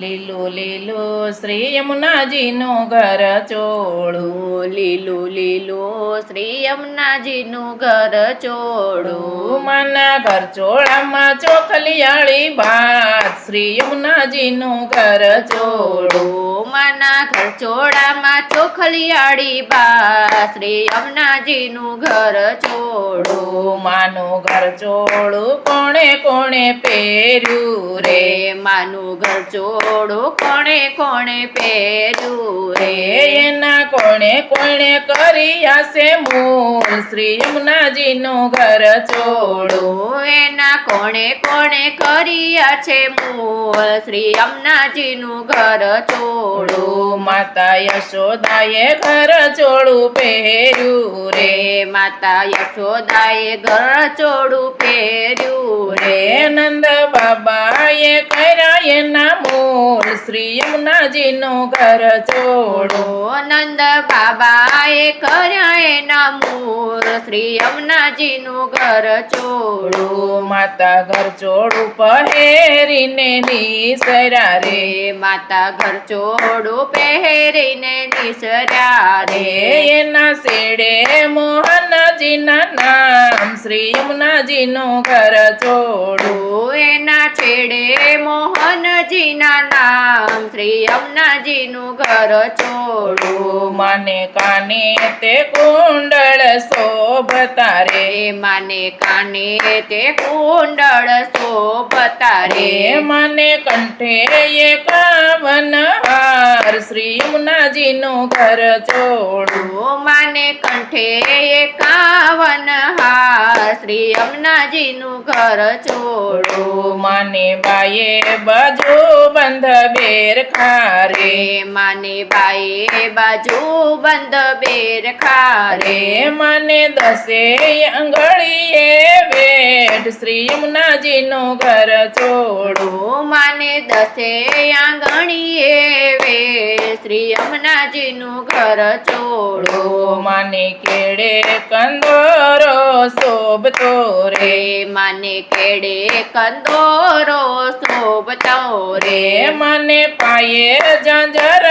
લીલું લીલું શ્રી યમુનાજીનું ઘર ચોળું. લીલું લીલું શ્રી યમુનાજીનું ઘર ચોડું માના ઘર ચોળામાં ચોખલિયાળી ભાત શ્રી યમુનાજીનું ઘર ચોળું. માના ઘર ચોડામાં ચોખલિયાળી બા શ્રી યમુનાજીનું ઘર ચોડું. માનું ઘર ચોળું કોણે કોણે પહેર્યું રે? માનું ઘર ચોડું કોણે કોણે પહેર્યું રે? એના કોણે કોણે કર્યા છે મૂળ? શ્રી યમુનાજીનું ઘર ચોળું એના કોણે કોણે કર્યા છે મૂળ? શ્રી યમુનાજીનું ઘર ચોડું. માતા માતા યશોદાએ ઘર ચોળું પહેર્યું રે. માતા યશોદાએ ઘર ચોડું પહેર્યું રે. નંદ બાબાએ કર્યા એના મોર શ્રી યમુનાજીનું ઘર ચોડું નંદ બાબાએ કર્યા એના મોર શ્રી યમુનાજીનું ઘર ચોડું માતા ઘર ચોડું પહેરીને નિસરા રે. માતા ઘર ચોડું પહેરીને નિસર્યા રે રે એના શેડે મોહનજીના નામ શ્રી યમુનાજીનું ઘર ચોળું એના છેડે મોહનજીના નામ શ્રી યમુનાજીનું ઘર ચોડું માને કાને તે કુંડળ શોભતા રે માને કાને તે કુંડળ શોભતા રે મને કંઠે કાવન હાર શ્રી યમુનાજીનું ઘર ચોળું માને કંઠે એકાવન હાર શ્રી અમનાજીનું ઘર છોડો. માને બાયે બાજુ બંધ બેર ખારે. માને બાએ બાજુ બંધ બેર ખારે. મને દસે આંગળીએ વેઠ શ્રી યમુનાજીનું ઘર છોડો. માને દસે આંગણીએ વે શ્રી યમુનાજીનું ઘર ચોડું માને કેડે કંદોરો શોભતો રે મને કેડે કંદોરો શોભતો રે મને પાયે જાંજર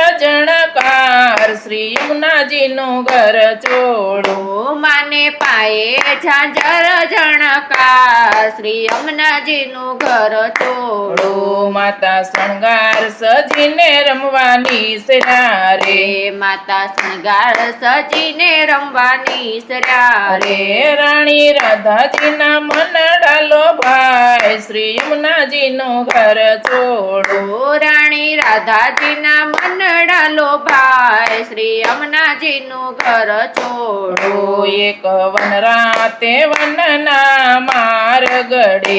જણકાર શ્રી યમુનાજીનું ઘર ચોળું માને પાયે ઝાંઝર જણકાર શ્રી યમુનાજીનું ઘર ચોડું માતા શણગાર સજીને રમવાની સરા રે. માતા શણગાર સજીને રમવાની સર્યા રે. રાણી રાધાજીના મન ડાલો ભાઈ શ્રી યમુનાજીનું ઘર ઓ રાણી રાધાજીના મનડા લોભાય શ્રી અમનાજીનું ઘર ચોડો એક વન રાતે વનના માર ગડે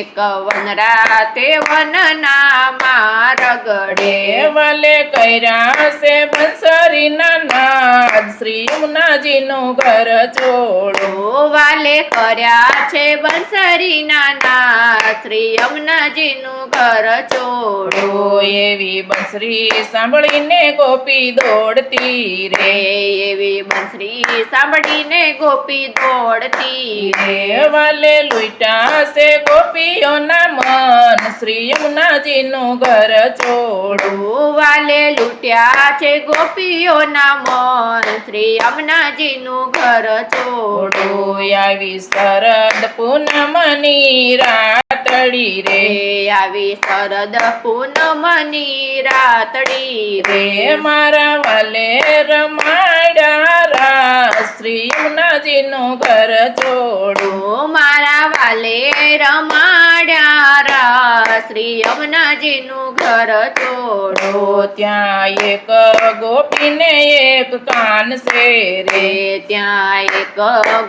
એક વન રાતે વનના મારગડે વલે કર્યા છે બંસરીના નાદ. શ્રી અમનાજીનું ઘર ચોળું વાલે કર્યા છે બંસરીના ના શ્રી યમુનાજીનું ઘર ચોડો ઓ એવી બંસરી સાંભળીને ગોપી દોડતી રે. એવી બંસરી સાંભળીને ગોપી દોડતી રે. વાલે લુઈટા છે ગોપીઓના મન. શ્રી યમુનાજીનું ઘર છોડો વાલે લૂટ્યા છે ગોપીઓના મન. શ્રી યમુનાજીનું ઘર છોડો ચોળું આવી શરદ પૂનમની રાતડી રે. આવી શરદ પૂનમની રાતડી રે. મારા વાલે રમાડ્યા રાસ શ્રી યમુનાજીનું ઘર ઓ મારા વાલે રમાડ્યા રા શ્રી યમુનાજીનું ઘર ઓ ત્યાં એક ગોપીને એક કાન છે રે. ત્યાં એક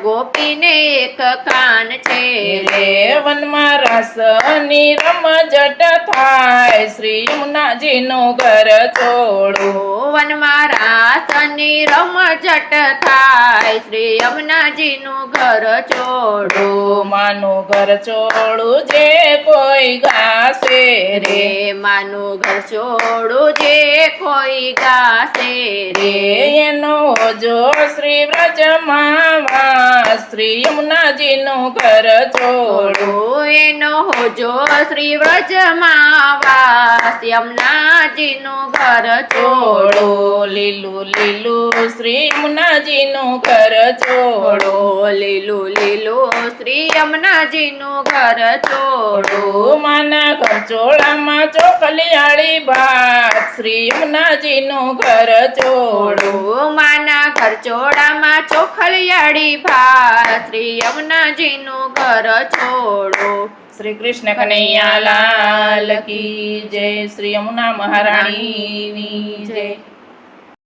ગોપીને એક કાન છે રે. વનમાં રાસની રમઝટ થાય. શ્રી યમુનાજીનું ઘર ચોળું વનમાં રાસની રમઝટ થાય. શ્રી યમુનાજીનું ઘર છોડો માનું માનું ઘર છોડું જે કોઈ ગાશે રે? માનું ઘર છોડું જે કોઈ ગાશે રે? એનો જો શ્રી વ્રજમાં શ્રી યમુનાજીનું ઘર છોડું. એનો જો શ્રી વ્રજમાં વાસ યમુનાજીનું ઘર છોડો. લીલું લીલું શ્રી યમુનાજીનું ઘર છોડો. લીલું લીલું શ્રી યમુનાજીનું ઘર છોડો. માના ઘરચોળામાં ચોકલિયાળી ભાત શ્રી યમુનાજીનું ઘર છોડો છોડો માના ઘર ચોડામાં ચોખલિયાળી ભાત શ્રી યમુનાજીનું ઘર છોડો શ્રી કૃષ્ણ કનૈયા લાલ કી જય. શ્રી યમુના મહારાણીની જય.